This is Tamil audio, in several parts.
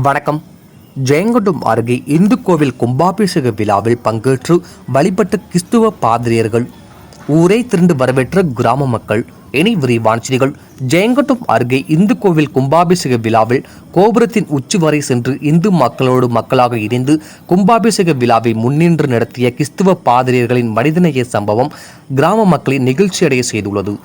வணக்கம். ஜெயங்கொண்டம் அருகே இந்து கோவில் கும்பாபிஷேக விழாவில் பங்கேற்று வழிபட்ட கிறிஸ்துவ பாதிரியர்கள். ஊரே திரண்டு வரவேற்ற கிராம மக்கள் இனி விரிவான செய்திகள். ஜெயங்கொண்டம் அருகே இந்து கோவில் கும்பாபிஷேக விழாவில் கோபுரத்தின் உச்சி வரை சென்று இந்து மக்களோடு மக்களாக இணைந்து கும்பாபிஷேக விழாவை முன்னின்று நடத்திய கிறிஸ்துவ பாதிரியர்களின் மனிதநேய சம்பவம் கிராம மக்களை நிகழ்ச்சியடைய செய்துள்ளது.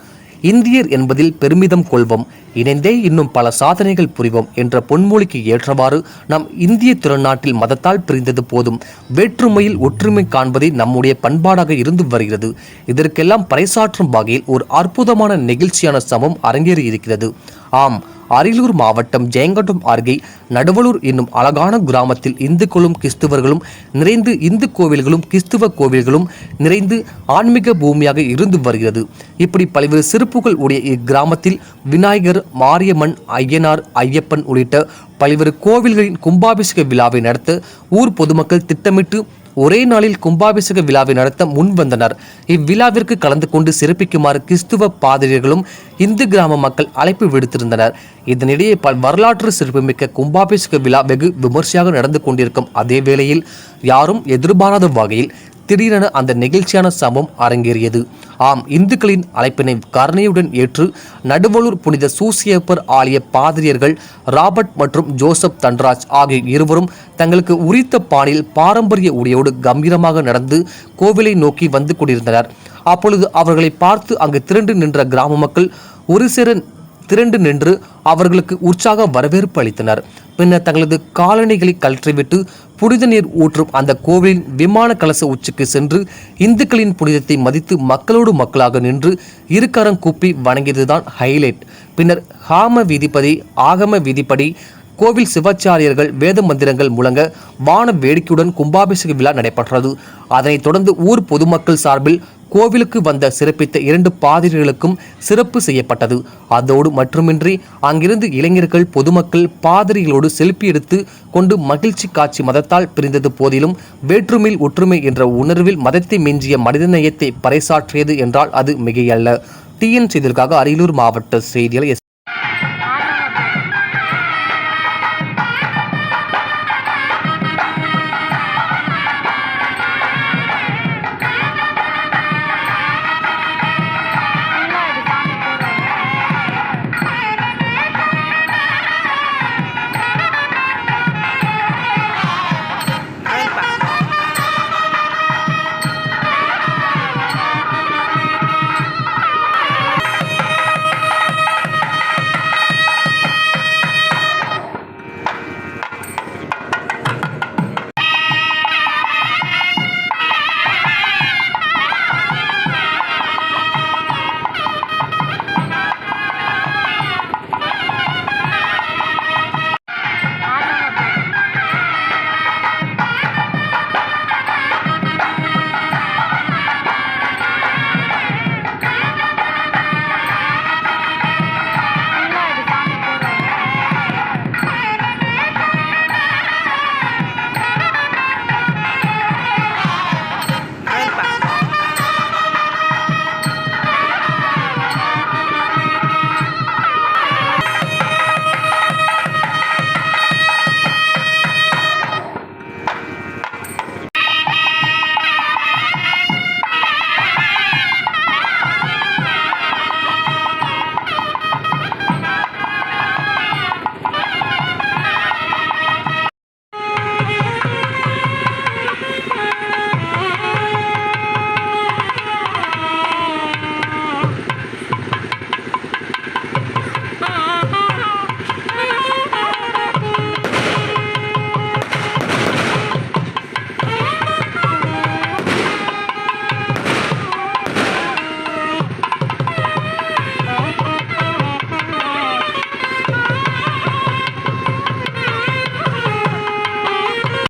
இந்தியர் என்பதில் பெருமிதம் கொள்வோம். இணைந்தே இன்னும் பல சாதனைகள் புரிவோம் என்ற பொன்மொழிக்கு ஏற்றவாறு நம் இந்திய திருநாட்டில் மதத்தால் பிரிந்தது போதும். வேற்றுமையில் ஒற்றுமை காண்பதே நம்முடைய பண்பாடாக இருந்து வருகிறது. இதற்கெல்லாம் பறைசாற்றும் வகையில் ஒரு அற்புதமான நெகிழ்ச்சியான சமம் அரங்கேறி இருக்கிறது ஆம் அரியலூர் மாவட்டம் ஜெயங்கொண்டம் அருகே நடுவலூர் என்னும் அழகான கிராமத்தில் இந்துக்களும் கிறிஸ்துவர்களும் நிறைந்து இந்து கோவில்களும் கிறிஸ்துவ கோவில்களும் நிறைந்து ஆன்மீக பூமியாக இருந்து வருகிறது. இப்படி பல்வேறு சிறப்புகள் உடைய இக்கிராமத்தில் விநாயகர் மாரியம்மன் ஐயனார் ஐயப்பன் உள்ளிட்ட பல்வேறு கோவில்களின் கும்பாபிஷேக விழாவை நடத்த ஊர் பொதுமக்கள் திட்டமிட்டு ஒரே நாளில் கும்பாபிஷேக விழாவை நடத்த முன்வந்தனர். இவ்விழாவிற்கு கலந்து கொண்டு சிறப்பிக்குமாறு கிறிஸ்துவ பாதிரியர்களும் இந்து கிராம மக்கள் அழைப்பு விடுத்திருந்தனர். இதனிடையே பல் வரலாற்று சிறப்புமிக்க கும்பாபிஷேக விழா வெகு விமர்சையாக நடந்து கொண்டிருக்கும் அதே வேளையில் யாரும் எதிர்பாராத வகையில் திடீரென அந்த நெகிழ்ச்சியான சம்பவம் அரங்கேறியது. ஆம் இந்துக்களின் அழைப்பினை கருணையுடன் ஏற்று நடுவலூர் புனித சூசியப்பர் ஆலய பாதிரியர்கள் ராபர்ட் மற்றும் ஜோசப் தன்ராஜ் ஆகிய இருவரும் தங்களுக்கு உரித்த பாணியில் பாரம்பரிய உடையோடு கம்பீரமாக நடந்து கோவிலை நோக்கி வந்து கொண்டிருந்தனர். அப்பொழுது அவர்களை பார்த்து அங்கு திரண்டு நின்ற கிராம மக்கள் ஒரு சிறன் திரண்டு நின்று அவர்களுக்கு உற்சாக வரவேற்பு அளித்தனர். பின்னர் தங்களது காலணிகளை கழற்றிவிட்டு புனித நீர் ஊற்றும் அந்த கோவிலின் விமான கலச உச்சிக்கு சென்று இந்துக்களின் புனிதத்தை மதித்து மக்களோடு மக்களாக நின்று இருக்கரம் கூப்பி வணங்கியதுதான் ஹைலைட். பின்னர் ஹாம விதிப்படி ஆகம விதிப்படி கோவில் சிவாச்சாரியர்கள் வேத மந்திரங்கள் முழங்க வான வேடிக்கையுடன் கும்பாபிஷேக விழா நடைபெற்றது. அதனைத் தொடர்ந்து ஊர் பொதுமக்கள் சார்பில் கோவிலுக்கு வந்த சிறப்பித்த இரண்டு பாதிரிகளுக்கும் சிறப்பு செய்யப்பட்டது. அதோடு மட்டுமின்றி அங்கிருந்து இளைஞர்கள் பொதுமக்கள் பாதிரிகளோடு செல்ஃபி எடுத்து கொண்டு மகிழ்ச்சி காட்சி மதத்தால் பிரிந்தது போதிலும் வேற்றுமையில் ஒற்றுமை என்ற உணர்வில் மதத்தை மிஞ்சிய மனிதநேயத்தை பறைசாற்றியது என்றால் அது மிகையல்ல. டிஎன் செய்திற்காக அரியலூர் மாவட்ட செய்தியாளர் எஸ்.